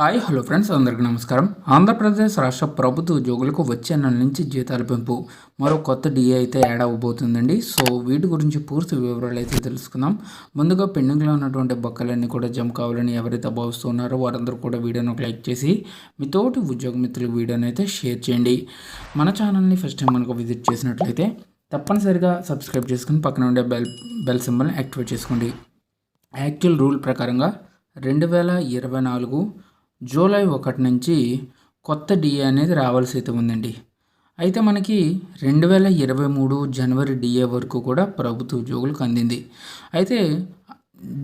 Hi hello friends అందరికీ నమస్కారం. ఆంధ్రప్రదేశ్ రాష్ట్ర ప్రభుత్వ ఉద్యోగులకు వచ్చే నెల నుంచి జీతాల పెంపు. మరో కొత్త డిఏ అయితే యాడ్ అవ్వబోతుందండి సో వీటి గురించి పూర్తి వివరాలు అయితే తెలుసుకుందాం. ముందుగా పెండింగ్లో ఉన్నటువంటి బక్కలన్నీ కూడా జమ కావాలని ఎవరైతే భావిస్తున్నారో వారందరూ కూడా వీడియోను లైక్ చేసి మీతోటి ఉద్యోగ మిత్రులకు వీడియోని అయితే షేర్ చేయండి. మన ఛానల్ని ఫస్ట్ టైం మనకు విజిట్ చేసినట్లయితే తప్పనిసరిగా సబ్స్క్రైబ్ చేసుకుని పక్కన ఉండే బెల్ బెల్ సింబల్ని యాక్టివేట్ చేసుకోండి. యాక్చువల్ రూల్ ప్రకారంగా రెండు వేల ఇరవై నాలుగు జూలై ఒకటి నుంచి కొత్త డిఏ అనేది రావాల్సి అయితే ఉందండి. అయితే మనకి రెండు వేల ఇరవై మూడు జనవరి డిఏ వరకు కూడా ప్రభుత్వ ఉద్యోగులకు అందింది. అయితే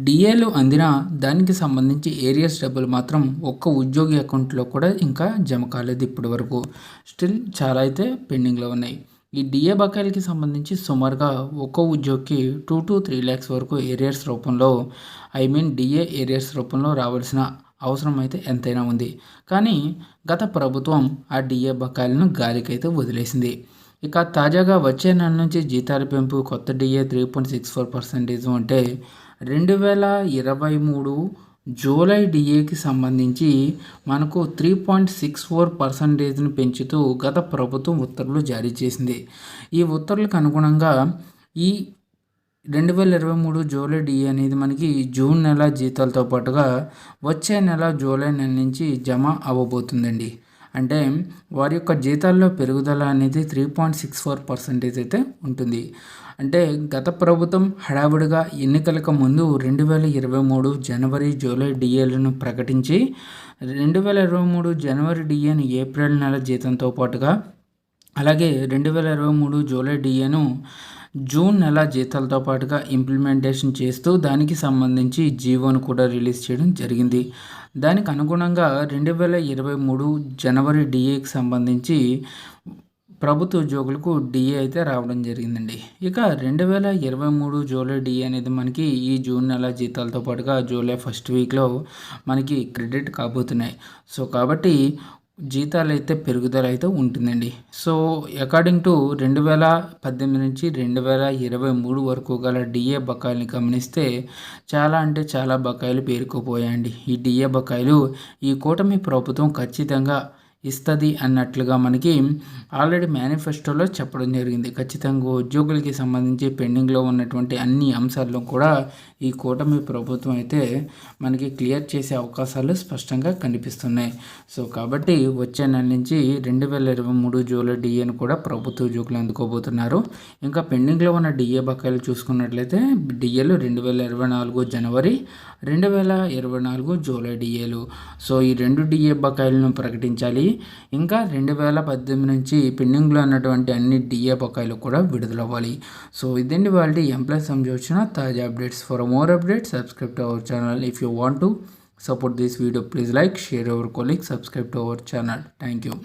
డిఏలు అందిన దానికి సంబంధించి ఏరియాస్ డబ్బులు మాత్రం ఒక్క ఉద్యోగి అకౌంట్లో కూడా ఇంకా జమ కాలేదు ఇప్పటి వరకు. స్టిల్ చాలా అయితే పెండింగ్లో ఉన్నాయి. ఈ డిఏ బకాయిలకి సంబంధించి సుమారుగా ఒక్కో ఉద్యోగికి టూ టు త్రీ ల్యాక్స్ వరకు ఏరియర్స్ రూపంలో ఐ మీన్ డిఏ ఏరియర్స్ రూపంలో రావాల్సిన అవసరం అయితే ఎంతైనా ఉంది. కానీ గత ప్రభుత్వం ఆ డిఏ బకాయిలను గాలికైతే వదిలేసింది. ఇక తాజాగా వచ్చే నెల నుంచి జీతాల పెంపు కొత్త DA three point six four percentage అంటే రెండు వేల ఇరవై మూడు జూలై డిఏకి సంబంధించి మనకు త్రీ పాయింట్ సిక్స్ ఫోర్ పర్సంటేజ్ను పెంచుతూ గత ప్రభుత్వం ఉత్తర్వులు జారీ చేసింది. ఈ ఉత్తర్వులకు అనుగుణంగా ఈ రెండు వేల ఇరవై మూడు జూలై డి అనేది మనకి జూన్ నెల జీతాలతో పాటుగా వచ్చే నెల జూలై నెల నుంచి జమ అవ్వబోతుందండి. అంటే వారి యొక్క జీతాల్లో పెరుగుదల అనేది three point six four percentage అయితే ఉంటుంది. అంటే గత ప్రభుత్వం హడావుడిగా ఎన్నికలకు ముందు రెండు వేల ఇరవై మూడు జనవరి జూలై డిఏలను ప్రకటించి రెండు వేల ఇరవై మూడు జనవరి డిఏను ఏప్రిల్ నెల జీతంతో పాటుగా అలాగే రెండు వేల ఇరవై మూడు జూలై డిఏను జూన్ నెల జీతాలతో పాటుగా ఇంప్లిమెంటేషన్ చేస్తూ దానికి సంబంధించి జీవోను కూడా రిలీజ్ చేయడం జరిగింది. దానికి అనుగుణంగా రెండు వేల ఇరవై మూడు జనవరి డిఏకి సంబంధించి ప్రభుత్వ ఉద్యోగులకు డిఏ అయితే రావడం జరిగిందండి. ఇక రెండు వేల ఇరవై మూడు జూలై డిఏ అనేది మనకి ఈ జూన్ నెల జీతాలతో పాటుగా జూలై ఫస్ట్ వీక్లో మనకి క్రెడిట్ కాబోతున్నాయి. సో కాబట్టి జీతాలు అయితే పెరుగుదల అయితే ఉంటుందండి. సో అకార్డింగ్ టు రెండు వేల పద్దెనిమిది నుంచి రెండు వేల ఇరవై మూడు వరకు గల డిఏ బకాయిల్ని గమనిస్తే చాలా అంటే చాలా బకాయిలు పేరుకుపోయాయండి. ఈ డిఏ బకాయిలు ఈ కూటమి ప్రభుత్వం ఖచ్చితంగా ఇస్తుంది అన్నట్లుగా మనకి ఆల్రెడీ మేనిఫెస్టోలో చెప్పడం జరిగింది. ఖచ్చితంగా ఉద్యోగులకి సంబంధించి పెండింగ్లో ఉన్నటువంటి అన్ని అంశాల్లో కూడా ఈ కూటమి ప్రభుత్వం అయితే మనకి క్లియర్ చేసే అవకాశాలు స్పష్టంగా కనిపిస్తున్నాయి. సో కాబట్టి వచ్చే నెల నుంచి రెండు వేల ఇరవై మూడు జూలై డిఏను కూడా ప్రభుత్వ ఉద్యోగులు అందుకోబోతున్నారు. ఇంకా పెండింగ్లో ఉన్న డిఏ బకాయిలు చూసుకున్నట్లయితే డిఏలు రెండు వేల ఇరవై నాలుగు జనవరి రెండు వేల ఇరవై నాలుగు జూలై డిఏలు. సో ఈ రెండు డిఏ బకాయిలను ప్రకటించాలి. ఇంకా రెండు వేల పద్దెనిమిది నుంచి పెండింగ్లో ఉన్నటువంటి అన్ని డిఏ బకాయిలు కూడా విడుదలవ్వాలి. సో ఇదండి వాళ్ళ ఎంప్లాయీస్ సంబంధించిన తాజా updates for more updates subscribe to our channel. If you want to support this video please like share our colleagues subscribe to our channel thank you